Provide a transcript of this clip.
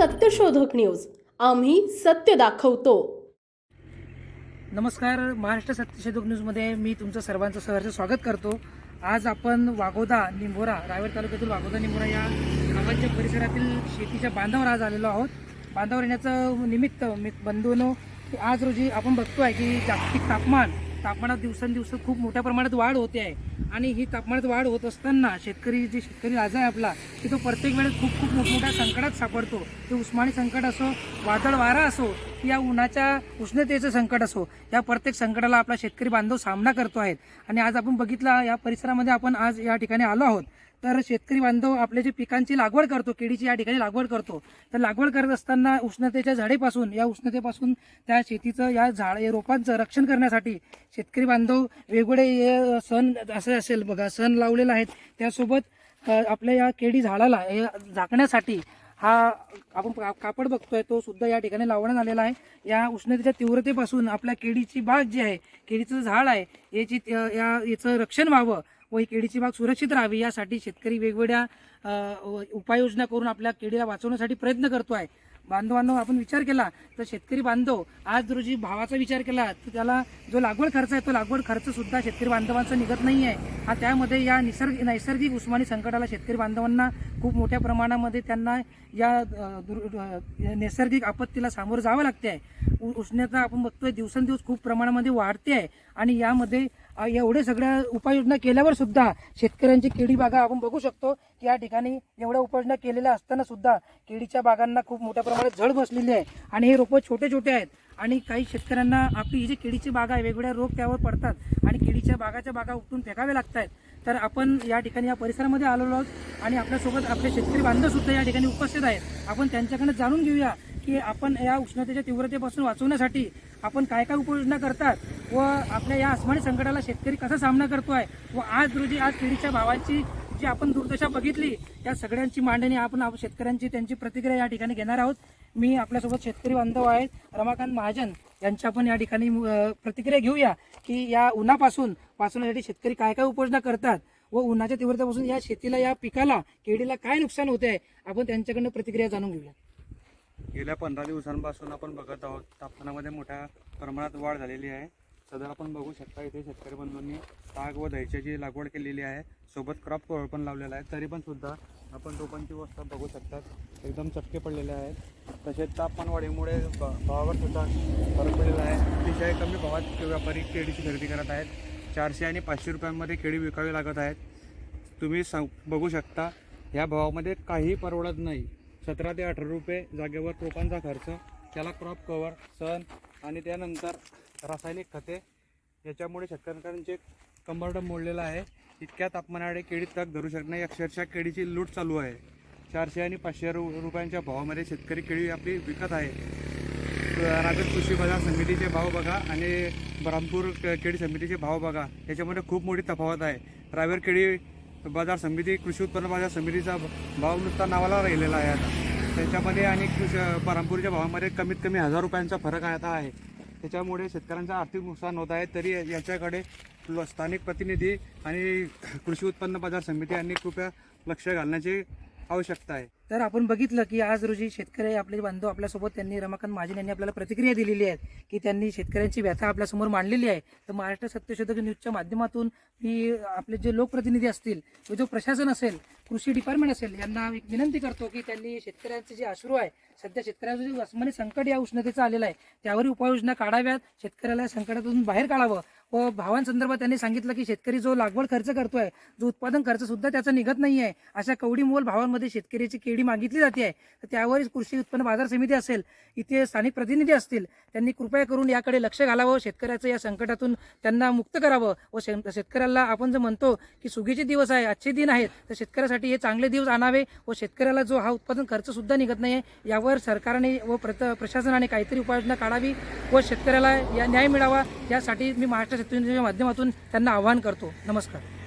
सत्यशोधक न्यूज. आम्ही सत्य दाखवतो. नमस्कार महाराष्ट्र सत्यशोधक न्यूजमध्ये मी तुमचं सर्वांचं सहर्ष स्वागत करतो. आज आपण वाघोदा निंभोरा रायगड तालुक्यातील वाघोदा निंभोरा या गावाच्या परिसरातील शेतीच्या बांधावर आज आलेलो आहोत. बांधावर येण्याचं निमित्त मी बंधूनो आज रोजी आपण बघतो आहे की जागतिक तापमान तापमानात दिवसेंदिवस खूप मोठ्या प्रमाणात वाढ होते आहे. आणि ही तापमानात वाढ होत असताना शेतकरी जे शेतकरी राजा आहे आपला की तो प्रत्येक वेळेस खूप खूप मोठमोठ्या संकटात सापडतो. ते उस्मानी संकट असो वादळ वारा असो या उन्हाच्या उष्णतेचं संकट असो या प्रत्येक संकटाला आपला शेतकरी बांधव सामना करतो आहेत आणि आज आपण बघितला या परिसरामध्ये आपण आज या ठिकाणी आलो आहोत. तर शेतकरी बांधव आपल्या जे पिकांची लागवड करतो केळीची या ठिकाणी लागवड करतो तर लागवड करत असताना उष्णतेच्या झाडेपासून या उष्णतेपासून त्या शेतीचं या झाड या रोपांचं रक्षण करण्यासाठी शेतकरी बांधव वेगवेगळे हे सण असे असेल बघा सण लावलेले आहेत. त्यासोबत आपल्या या केळी झाडाला हे झाकण्यासाठी हा आपण कापड बघतोय तो सुद्धा या ठिकाणी लावण्यात आलेला आहे. या उष्णतेच्या तीव्रतेपासून आपल्या केळीची बाग जी आहे केळीचं झाड आहे याची त्या- या याचं रक्षण व्हावं व ही केळीची बाग सुरक्षित राहावी यासाठी शेतकरी वेगवेगळ्या उपाययोजना करून आपल्या केळीला वाचवण्यासाठी प्रयत्न करतो आहे बांधवांनो आपण विचार केला तर शेतकरी बांधव आज रोजी भावाचा विचार केला तर त्याला जो लागवड खर्च आहे तो लागवड खर्च सुद्धा शेतकरी बांधवांचा निघत नाही आहे हा त्यामध्ये या निसर्ग नैसर्गिक उस्मानी संकटाला शेतकरी बांधवांना खूप मोठ्या प्रमाणामध्ये त्यांना या नैसर्गिक आपत्तीला सामोरं जावं लागते आहे उष्णता आपण बघतोय दिवसेंदिवस खूप प्रमाणामध्ये वाढते आहे आणि यामध्ये एवढे सगळ्या उपाययोजना केल्यावर सुद्धा शेतकऱ्यांची केळी बागा आपण बघू शकतो की या ठिकाणी एवढ्या उपाययोजना केलेल्या असताना सुद्धा केळीच्या बागांना खूप मोठ्या प्रमाणात झळ बसलेली आहे. आणि हे रोपं छोटे छोटे आहेत. आणि काही शेतकऱ्यांना आपली ही जी केळीची बागा आहे वेगवेगळ्या रोग त्यावर पडतात आणि केळीच्या बागाच्या बागा उपटून फेकाव्या लागत आहेत तर आपण या ठिकाणी या परिसरामध्ये आलेलो आहोत आणि आपल्यासोबत आपले शेतकरी बांधव सुद्धा या ठिकाणी उपस्थित आहेत. आपण त्यांच्याकडनं जाणून घेऊया की आपण या उष्णतेच्या तीव्रतेपासून वाचवण्यासाठी आपण काय काय उपाययोजना करतात व आपल्या या आसमानी संकटाला शेतकरी कसा सामना करतोय व आज रोजी आज केळीच्या भावाची जी आपण दुर्दशा बघितली त्या सगळ्यांची मांडणी आपण आप- शेतकऱ्यांची त्यांची प्रतिक्रिया या ठिकाणी घेणार आहोत. मी आपल्यासोबत शेतकरी बांधव आहेत रमाकांत महाजन यांची आपण या ठिकाणी प्रतिक्रिया घेऊया की या उन्हापासून वाचवण्यासाठी शेतकरी काय काय उपाययोजना करतात व उन्हाच्या तीव्रतेपासून या शेतीला या पिकाला केळीला काय नुकसान होते आहे आपण त्यांच्याकडनं प्रतिक्रिया जाणून घेऊया. गेल्या पंधरा दिवसांपासून आपण बघत आहोत तापमानामध्ये मोठ्या प्रमाणात वाढ झालेली आहे. सदर आपण बघू शकता इथे शेतकरी बंधूंनी ताग व दह्याची लागवड केलेली आहे. सोबत क्रॉप कवर पण लावलेला आहे. तरी पण सुद्धा आपण रोपांची अवस्था बघू शकतात एकदम चटके पडलेले आहेत. तसेच तापमान वाढीमुळे भावावर सुद्धा फरक पडलेला आहे. अतिशय कमी भावात व्यापारी केळीची खरेदी करत आहेत. चारशे आणि पाचशे रुपयांमध्ये केळी विकावी लागत आहेत. तुम्ही सांग बघू शकता या भावामध्ये काही परवडत नाही. सतरा ते अठरा रुपये जागेवर रोपांचा खर्च त्याला क्रॉप कवर सण आणि त्यानंतर रासायनिक खते याच्यामुळे शेतकऱ्यांचे कंबरडं मोडलेलं आहे. इतक्या तापमानामुळे केळी तग धरू शकत नाही. अक्षरशः केळीची लूट चालू आहे. चारशे आणि पाचशे रु रुपयांच्या भावामध्ये शेतकरी केळी आपली विकत आहे. राजद कृषी बाजार समितीचे भाव बघा आणि बरामपूर केळी समितीचे भाव बघा. याच्यामध्ये खूप मोठी तफावत आहे. रायवर केळी बाजार समिती कृषी उत्पन्न बाजार समितीचा भाव नुसता नावाला राहिलेला आहे आता. त्याच्यामध्ये आणि कृषी भावामध्ये कमीत कमी हजार रुपयांचा फरक आता आहे. त्याच्यामुळे शेतकऱ्यांचं आर्थिक नुकसान होत आहे तरी याच्याकडे ल- स्थानिक प्रतिनिधी आणि कृषी उत्पन्न बाजार समिती यांनी कृपया लक्ष घालण्याची आवश्यकता आहे. तर आपण बघितलं की आज रोजी शेतकरी आपले बांधव आपल्यासोबत त्यांनी रमाकांत महाजन यांनी आपल्याला प्रतिक्रिया दिलेली आहे की त्यांनी शेतकऱ्यांची व्यथा आपल्यासमोर मांडलेली आहे. तर महाराष्ट्र सत्यशोधक न्यूजच्या माध्यमातून मी आपले जे लोकप्रतिनिधी असतील व जो प्रशासन असेल कृषी डिपार्टमेंट असेल यांना एक विनंती करतो की त्यांनी शेतकऱ्यांचे जे अश्रू आहे सध्या शेतकऱ्याचं जे अस्मानी संकट या उष्णतेचं आलेलं आहे त्यावर उपाययोजना काढाव्यात शेतकऱ्याला संकटातून बाहेर काढावं. व भावांसंदर्भात त्यांनी सांगितलं की शेतकरी जो लागवड खर्च करतोय जो उत्पादन खर्च सुद्धा त्याचा निघत नाही आहे अशा कवडीमोल भावांमध्ये शेतकऱ्याची केळी मागितली जाते आहे. तर त्यावर कृषी उत्पन्न बाजार समिती असेल इथे स्थानिक प्रतिनिधी असतील त्यांनी कृपया करून याकडे लक्ष घालावं शेतकऱ्याचं या संकटातून त्यांना मुक्त करावं व शेतकऱ्याला आपण जर म्हणतो की सुगीचे दिवस आहे आजचे दिन आहेत तर शेतकऱ्यासाठी हे चांगले दिवस आणावे व शेतकऱ्याला जो हा उत्पादन खर्च सुद्धा निघत नाही आहे यावर सरकारने व प्रत प्रशासनाने काहीतरी उपाययोजना काढावी व शेतकऱ्याला या न्याय मिळावा यासाठी मी महाराष्ट्र शेतकऱ्यांच्या माध्यमातून त्यांना आवाहन करतो. नमस्कार.